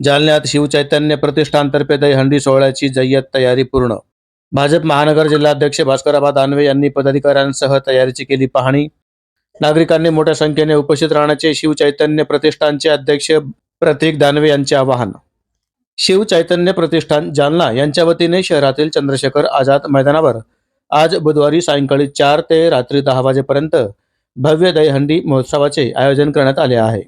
जालन्यात शिवचैतन्य प्रतिष्ठानतर्फे दहीहंडी सोहळ्याची जय्यत तयारी पूर्ण. भाजप महानगर जिल्हाध्यक्ष भास्कराबा दानवे यांनी पदाधिकाऱ्यांसह तयारीची केली पाहणी. नागरिकांनी मोठ्या संख्येने उपस्थित राहण्याचे शिवचैतन्य प्रतिष्ठानचे अध्यक्ष प्रतीक दानवे यांचे आवाहन. शिवचैतन्य प्रतिष्ठान जालना यांच्या वतीने शहरातील चंद्रशेखर आझाद मैदानावर आज बुधवारी सायंकाळी चार ते रात्री दहा वाजेपर्यंत भव्य दहीहंडी महोत्सवाचे आयोजन करण्यात आले आहे.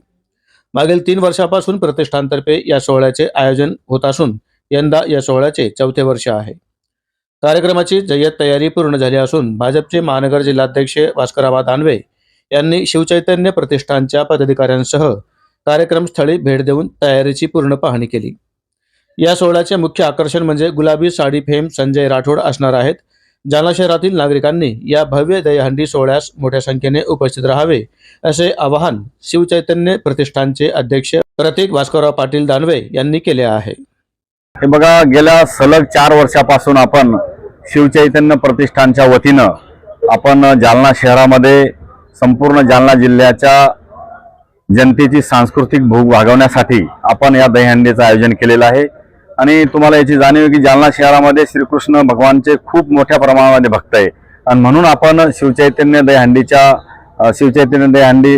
मागील तीन वर्षापासून प्रतिष्ठानतर्फे या सोहळ्याचे आयोजन होत असून यंदा या सोहळ्याचे चौथे वर्ष आहे. कार्यक्रमाची जय्यत तयारी पूर्ण झाली असून भाजपचे महानगर जिल्हाध्यक्ष भास्करराव दानवे यांनी शिवचैतन्य प्रतिष्ठानच्या पदाधिकाऱ्यांसह कार्यक्रमस्थळी भेट देऊन तयारीची पूर्ण पाहणी केली. या सोहळ्याचे मुख्य आकर्षण म्हणजे गुलाबी साडी फेम संजय राठोड असणार आहेत. जालना शहरातील नागरिकांनी या भव्य दहीहंडी सोहळ्यास मोठ्या संख्येने उपस्थित राहावे असे आवाहन शिवचैतन्य प्रतिष्ठानचे अध्यक्ष प्रतीक भास्करराव पाटील दानवे यांनी केले आहे. हे बघा गेल्या सलग चार वर्षापासून आपण शिवचैतन्य प्रतिष्ठानच्या वतीनं आपण जालना शहरामध्ये संपूर्ण जालना जिल्ह्याच्या जनतेची सांस्कृतिक भूक भागवण्यासाठी आपण या दहीहंडीचं आयोजन केलेलं आहे. आणि तुम्हाला याची जाणीव आहे की जालना शहरामध्ये श्रीकृष्ण भगवानचे खूप मोठ्या प्रमाणामध्ये भक्त आहे. आणि म्हणून आपण शिवचैतन्य दहीहंडीच्या शिवचैतन्य दहीहंडी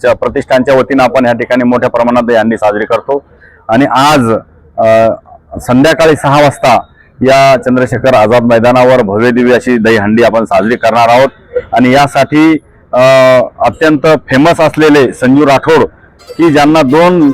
च्या प्रतिष्ठानच्या वतीनं आपण या ठिकाणी मोठ्या प्रमाणात दहीहंडी साजरी करतो. आणि आज संध्याकाळी सहा वाजता या चंद्रशेखर आझाद मैदानावर भव्य दिव्य अशी दहीहंडी आपण साजरी करणार आहोत. आणि यासाठी अत्यंत फेमस असलेले संजू राठोड की ज्यांना दोन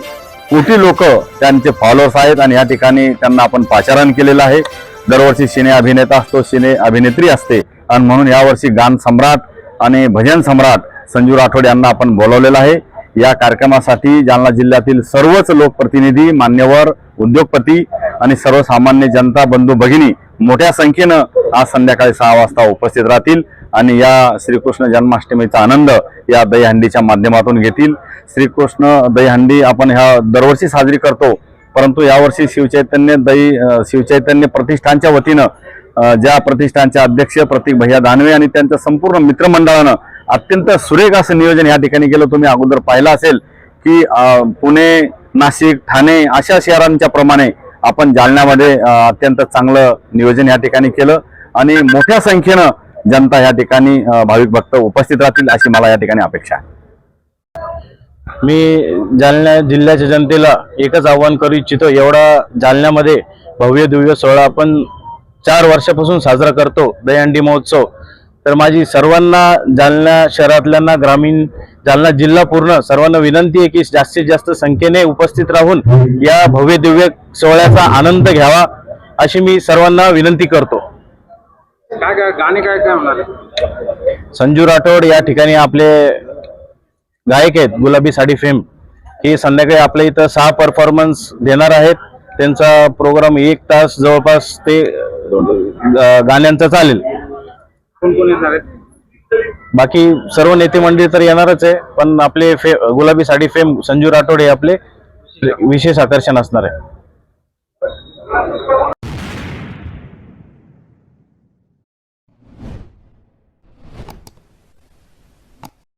कोटी लोक त्यांचे फॉलोअर्स आहेत आणि या ठिकाणी त्यांना आपण पाचारण केलेलं आहे. दरवर्षी सिने अभिनेता असतो सिने अभिनेत्री असते. आणि म्हणून यावर्षी गान सम्राट आणि भजन सम्राट संजू राठोड यांना आपण बोलवलेलं आहे. या कार्यक्रमासाठी जालना जिल्ह्यातील सर्वच लोकप्रतिनिधी मान्यवर उद्योगपती आणि सर्वसामान्य जनता बंधू भगिनी मोठ्या संख्येनं आज संध्याकाळी सहा वाजता उपस्थित राहतील आणि या श्रीकृष्ण जन्माष्टमीचा आनंद या दहीहंडीच्या माध्यमातून घेतील. श्रीकृष्ण दहीहंडी आपण ह्या दरवर्षी साजरी करतो परंतु यावर्षी शिवचैतन्य दही शिवचैतन्य प्रतिष्ठानच्या वतीनं ज्या प्रतिष्ठानचे अध्यक्ष प्रतीक भैया दानवे आणि त्यांच्या संपूर्ण मित्रमंडळानं अत्यंत सुरेख असं नियोजन या ठिकाणी केलं. तुम्ही अगोदर पाहिलं असेल की पुणे नाशिक ठाणे अशा शहरांच्या प्रमाणे आपण जालन्यामध्ये अत्यंत चांगलं नियोजन या ठिकाणी केलं. आणि मोठ्या संख्येनं जनता या ठिकाणी भाविक भक्त उपस्थित राहतील अशी मला या ठिकाणी अपेक्षा आहे. मी जालन्या जिल्ह्याच्या जनतेला एकच आव्हान करू इच्छितो एवढा जालन्यामध्ये भव्य दिव्य सोहळा आपण चार वर्षापासून साजरा करतो दहीहंडी महोत्सव. तर माझी सर्वांना जालना शहरातल्यांना ग्रामीण जालना जिल्हा पूर्ण सर्वांना विनंती आहे की जास्तीत जास्त संख्येने उपस्थित राहून या भव्य दिव्य सोहळ्याचा आनंद घ्यावा अशी मी सर्वांना विनंती करतो. काय काय गाणे काय काय होणार आहे? संजू राठोड या ठिकाणी आपले गायक आहेत गुलाबी साडी फेम हे संध्याकाळी आपल्या इथं सहा परफॉर्मन्स देणार आहेत. त्यांचा प्रोग्राम एक तास जवळपास ते गाण्यांचा चालेल. कोण कोण येणार आहेत बाकी सर्व नेते मंडळी तर येणारच आहे पण आपले फे गुलाबी साडी फेम संजू राठोड हे आपले विशेष आकर्षण असणार आहे.